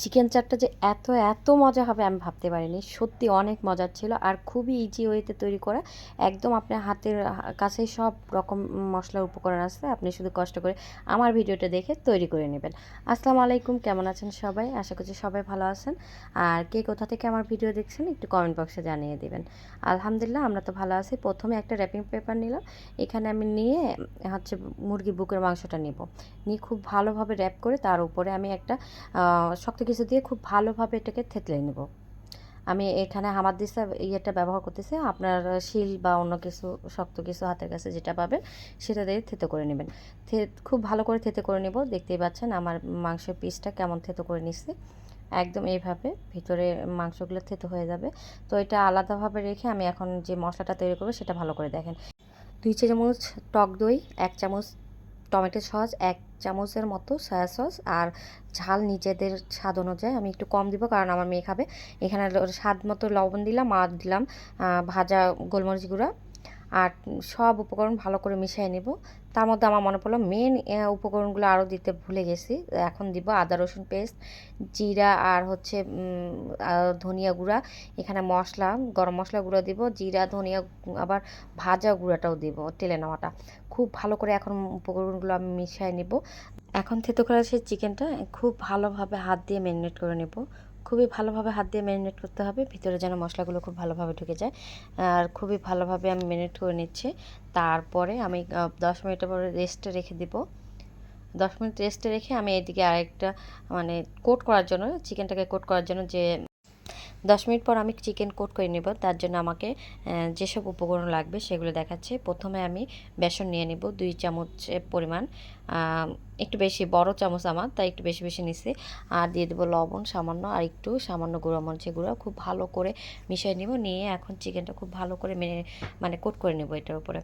Chicken চাটটা যে এত এত মজা হবে আমি ভাবতে পারিনি। সত্যি অনেক মজার ছিল আর খুবই ইজি ওয়েতে তৈরি করা। একদম আপনার হাতের কাছে সব রকম মশলার উপকরণ আছে, আপনি শুধু কষ্ট করে আমার ভিডিওটা দেখে তৈরি করে নেবেন। আসসালামু আলাইকুম, কেমন আছেন সবাই? আশা করছি সবাই ভালো আছেন। আর কে কোথা থেকে আমার ভিডিও দেখছেন, একটু কমেন্ট বক্সে জানিয়ে দেবেন। আলহামদুলিল্লাহ, আমরা তো ভালো আছি। প্রথমে একটা র্যাপিং পেপার নিলাম। এখানে আমি নিয়ে, হচ্ছে মুরগি বুকের মাংসটা নিব। নিয়ে খুব ভালোভাবে র্যাপ করে তার উপরে আমি একটা শক্ত কিছু দিয়ে খুব ভালোভাবে এটাকে থেতলে নেব। আমি এখানে হামার দিসা ইয়েটা ব্যবহার করতেছি, আপনার শিল বা অন্য কিছু, শক্ত কিছু হাতের কাছে যেটা পাবেন, সেটা দিয়ে থেতো করে নেবেন। খুব ভালো করে থেতো করে নেব, দেখতেই পাচ্ছেন আমার মাংসের পিসটা কেমন থেতো করে নিচ্ছি। একদম এইভাবে ভিতরে মাংসগুলো থেতো হয়ে যাবে। তো এটা আলাদাভাবে রেখে আমি এখন যে মশলাটা তৈরি করব, সেটা ভালো করে দেখেন। দুই চামচ টক দই, এক চামচ টমেটো সস, এক চামচের মতো সয়া সস আর ঝাল নিজেদের স্বাদ অনুযায়ী আমি একটু কম দিব কারণ আমার মেয়ে খাবে। এখানে স্বাদ মতো লবণ দিলাম আর দিলাম ভাজা গোলমরিচ গুঁড়া। আর সব উপকরণ ভালো করে মিশিয়ে নেব। তার মধ্যে আমার মনে পড়ল মেন উপকরণগুলো আরও দিতে ভুলে গেছি। এখন দিব আদা, রসুন পেস্ট জিরা আর হচ্ছে ধনিয়া গুঁড়া। এখানে মশলা, গরম মশলা গুঁড়ো দিব, জিরা, ধনিয়া, আবার ভাজা গুঁড়াটাও দিব তেলে নেওয়াটা। খুব ভালো করে এখন উপকরণগুলো আমি মিশিয়ে নেব। এখন থেতো করা সেই চিকেনটা খুব ভালোভাবে হাত দিয়ে ম্যারিনেট করে নেব। খুবই ভালোভাবে হাত দিয়ে ম্যারিনেট করতে হবে। ভিতরে যেন মশলাগুলো খুব ভালোভাবে ঢুকে যায়। আর খুবই ভালোভাবে আমি ম্যারিনেট করে নিচ্ছি। তারপরে আমি দশ মিনিটের পরে রেস্টে রেখে দিব। দশ মিনিট রেস্টে রেখে আমি এদিকে আরেকটা মানে কোট করার জন্য চিকেনটাকে কোট করার জন্য যে দশ মিনিট পর আমি চিকেন কোট করে নেব, তার জন্য আমাকে যেসব উপকরণ লাগবে সেগুলো দেখাচ্ছে। প্রথমে আমি বেসন নিয়ে নেব, দুই চামচ পরিমাণ। একটু বেশি, বড় চামচ আমার, তাই একটু বেশি বেশি নিছি। আর দিয়ে দেবো লবণ সামান্য, আর একটু সামান্য গুঁড়ো মরিচের গুঁড়ো। খুব ভালো করে মিশিয়ে নেব, নিয়ে এখন চিকেনটা খুব ভালো করে মেনে মানে কোট করে নেব এটার উপরে।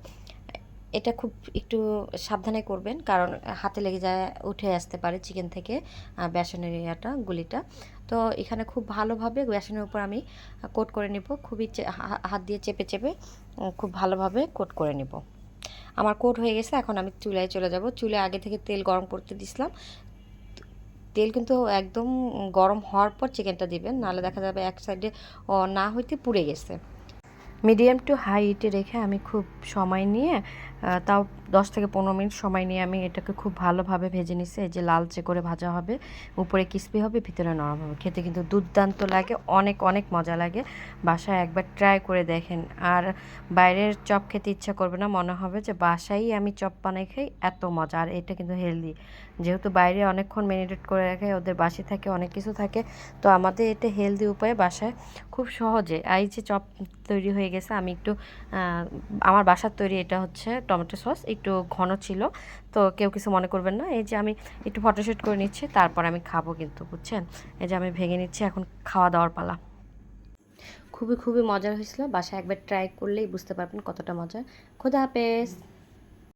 এটা খুব একটু সাবধানে করবেন, কারণ হাতে লেগে যায়, উঠে আসতে পারে চিকেন থেকে বেসনের ইয়াটা, গুলিটা। তো এখানে খুব ভালোভাবে বেসনের উপর আমি কোট করে নিব, খুবই হাত দিয়ে চেপে চেপে খুব ভালোভাবে কোট করে নিব। আমার কোট হয়ে গেছে, এখন আমি চুলায় চলে যাব। চুলে আগে থেকে তেল গরম করতে দিছিলাম। তেল কিন্তু একদম গরম হওয়ার পর চিকেনটা দিবেন, নাহলে দেখা যাবে এক সাইডে না হইতে পুড়ে গেছে। মিডিয়াম টু হাই হিটে রেখে আমি খুব সময় নিয়ে তাও দশ থেকে পনেরো মিনিট সময় নিয়ে আমি এটাকে খুব ভালোভাবে ভেজে নিচ্ছি এই যে লালচে করে ভাজা হবে, উপরে ক্রিস্পি হবে, ভিতরে নরম হবে। খেতে কিন্তু দুর্দান্ত লাগে, অনেক অনেক মজা লাগে। বাসায় একবার ট্রাই করে দেখেন। আর বাইরের চপ খেতে ইচ্ছা করবে না, মনে হবে যে বাসায় আমি চপ বানাই খাই, এত মজা। আর এটা কিন্তু হেলদি যেহেতু বাইরে অনেকক্ষণ মেরিনেট করে রাখে ওদের বাসি থাকে, অনেক কিছু থাকে, তো আমাদের এটা হেলদি উপায়ে বাসায় খুব সহজে, এই যে চপ তৈরি হয়ে গেছে। আমি একটু আমার বাসার তৈরি এটা হচ্ছে টমেটো সস, একটু ঘন ছিল। তো কেউ কিছু মনে করবেন না। এই যে আমি একটু ফটোশ্যুট করে নিচ্ছি, তারপর আমি খাব কিন্তু, বুঝছেন? এই যে আমি ভেঙে নিচ্ছি, এখন খাওয়া দাওয়ার পালা। খুবই খুবই মজার হয়েছিল। বাসায় একবার ট্রাই করলেই বুঝতে পারবেন কতটা মজা খোদা হাফেজ।